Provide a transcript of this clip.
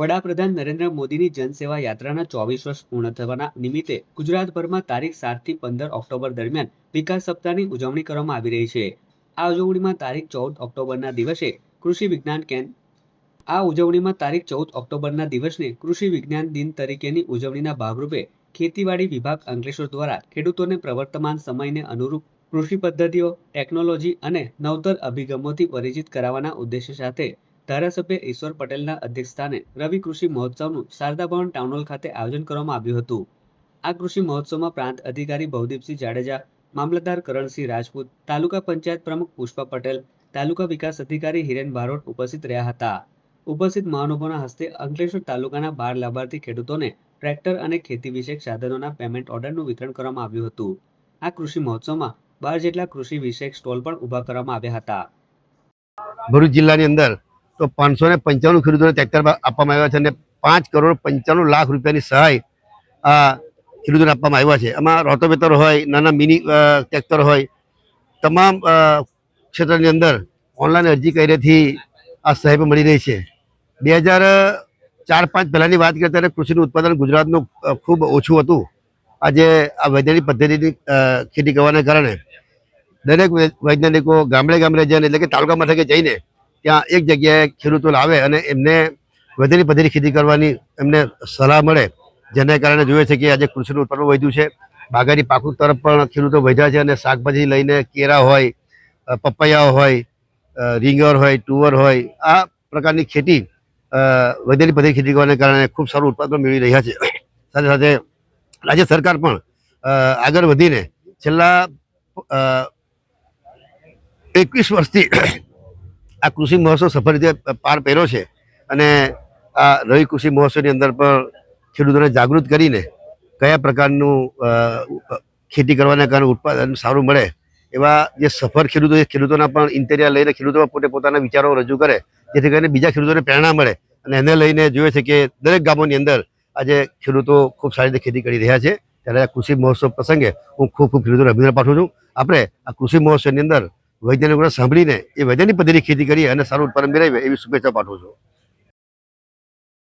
વડાપ્રધાન નરેન્દ્ર મોદીની જનસેવા યાત્રાના ચોવીસ વર્ષ પૂર્ણ થવાના નિમિત્તે ગુજરાતભરમાં તારીખ સાતથી પંદર ઓક્ટોબર દરમિયાન વિકાસ સપ્તાહની ઉજવણી કરવામાં આવી રહી છે. આ ઉજવણીમાં તારીખ ચૌદ ઓક્ટોબરના દિવસે કૃષિ વિજ્ઞાન કેન્દ્ર આ ઉજવણીમાં તારીખ ચૌદ ઓક્ટોબરના દિવસને કૃષિ વિજ્ઞાન દિન તરીકેની ઉજવણીના ભાગરૂપે ખેતીવાડી વિભાગ અંકલેશ્વર દ્વારા ખેડૂતોને પ્રવર્તમાન સમયને અનુરૂપ કૃષિ પદ્ધતિઓ, ટેકનોલોજી અને નવતર અભિગમોથી પરિચિત કરાવવાના ઉદ્દેશ્ય સાથે ધારાસભ્ય ઈશ્વર પટેલના અધ્યક્ષસ્થાને રવિ કૃષિ મહોત્સવનું શારદા ભવન ટાઉન હોલ ખાતે આયોજન કરવામાં આવ્યું હતું. આ કૃષિ મહોત્સવમાં પ્રાંત અધિકારી ભવદીપસિંહ જાડેજા, મામલતદાર કરણસિંહ રાજપૂત, તાલુકા પંચાયત પ્રમુખ પુષ્પા પટેલ, તાલુકા વિકાસ અધિકારી હિરેન બારોટ ઉપસ્થિત રહ્યા હતા. ઉપસ્થિત મહાનુભાવોના હસ્તે અંકલેશ્વર તાલુકાના બાર લાભાર્થી ખેડૂતોને ટ્રેક્ટર અને ખેતી વિષયક સાધનોના પેમેન્ટ ઓર્ડરનું વિતરણ કરવામાં આવ્યું હતું. આ કૃષિ મહોત્સવમાં બાર જેટલા કૃષિ વિષયક સ્ટોલ પણ ઊભા કરવામાં આવ્યા હતા. ભરૂચ જિલ્લાની અંદર તો પાંચસો ને પંચાણું ખેડૂતોને ટ્રેક્ટર આપવામાં આવ્યા છે અને પાંચ કરોડ પંચાણું લાખ રૂપિયાની સહાય આ ખેડૂતોને આપવામાં આવ્યા છે. એમાં રોટોવેટર હોય, નાના મિની ટ્રેક્ટર હોય, તમામ ક્ષેત્રની અંદર ઓનલાઈન અરજી કર્યાથી આ સહાય મળી રહી છે. બે હજાર ચાર પાંચ પહેલાંની વાત કરીએ ત્યારે કૃષિનું ઉત્પાદન ગુજરાતનું ખૂબ ઓછું હતું. આજે આ વૈજ્ઞાનિક પદ્ધતિની ખેતી કરવાને કારણે દરેક વૈજ્ઞાનિકો ગામડે ગામડે જઈને એટલે કે તાલુકા મથકે જઈને ત્યાં એક જગ્યાએ ખેડૂતો લાવે અને એમને વધેરી પધેરી ખેતી કરવાની એમને સલાહ મળે જેને કારણે જોઈએ છે કે આજે કૃષિનું ઉત્પાદન વધ્યું છે. બાગાયતી પાકો તરફ પણ ખેડૂતો વધ્યા છે અને શાકભાજી લઈને કેરા હોય પપૈયા હોય રીંગર હોય તુવર હોય આ પ્રકારની ખેતી અ, પધેરી ખેતી કરવાને કારણે ખૂબ સારું ઉત્પાદન મેળવી રહ્યા છે. સાથે સાથે રાજ્ય સરકાર પણ આગળ વધીને છેલ્લા એકવીસ વર્ષથી આ કૃષિ મહોત્સવ સફળ રીતે પાર પહેર્યો છે અને આ રવિ કૃષિ મહોત્સવની અંદર પણ ખેડૂતોને જાગૃત કરીને કયા પ્રકારનું ખેતી કરવાના કારણે ઉત્પાદન સારું મળે એવા જે સફળ ખેડૂતો છે, ખેડૂતોના પણ ઇન્ટેરિયા લઈને ખેડૂતો પોતે પોતાના વિચારો રજૂ કરે, જેથી કરીને બીજા ખેડૂતોને પ્રેરણા મળે અને એને લઈને જોઈએ છે કે દરેક ગામોની અંદર આજે ખેડૂતો ખૂબ સારી રીતે ખેતી કરી રહ્યા છે. ત્યારે આ કૃષિ મહોત્સવ પ્રસંગે હું ખૂબ ખૂબ ખેડૂતોને અભિનંદન પાઠવું છું. આપણે આ કૃષિ મહોત્સવની અંદર વૈજ્ઞાનિકોને સાંભળીને એ વૈજ્ઞાનિક પદ્ધતિની ખેતી કરી અને સારું ઉત્પાદન મેળવે એવી શુભેચ્છા પાઠવું છું.